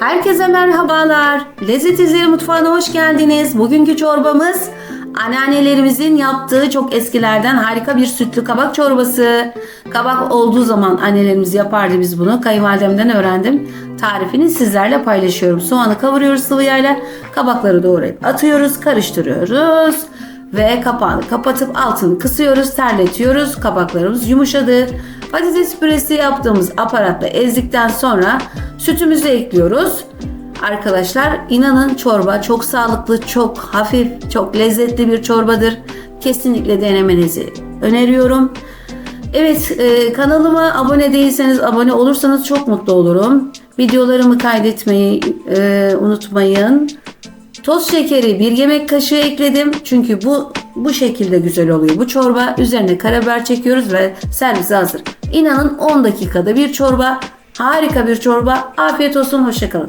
Herkese merhabalar. Lezzet İzleri Mutfağı'na hoş geldiniz. Bugünkü çorbamız anneannelerimizin yaptığı çok eskilerden harika bir sütlü kabak çorbası. Kabak olduğu zaman annelerimiz yapardı biz bunu. Kayınvalidemden öğrendim. Tarifini sizlerle paylaşıyorum. Soğanı kavuruyoruz sıvı yağla. Kabakları doğrayıp atıyoruz, karıştırıyoruz. Ve kapağını kapatıp altını kısıyoruz, terletiyoruz. Kabaklarımız yumuşadı. Patates püresi yaptığımız aparatla ezdikten sonra sütümüzü ekliyoruz. Arkadaşlar inanın çorba çok sağlıklı, çok hafif, çok lezzetli bir çorbadır. Kesinlikle denemenizi öneriyorum. Evet e, kanalıma abone değilseniz abone olursanız çok mutlu olurum. Videolarımı kaydetmeyi e, unutmayın. Toz şekeri bir yemek kaşığı ekledim. Çünkü bu bu şekilde güzel oluyor. Bu çorba üzerine karabiber çekiyoruz ve servise hazır. İnanın 10 dakikada bir çorba. Harika bir çorba. Afiyet olsun. Hoşçakalın.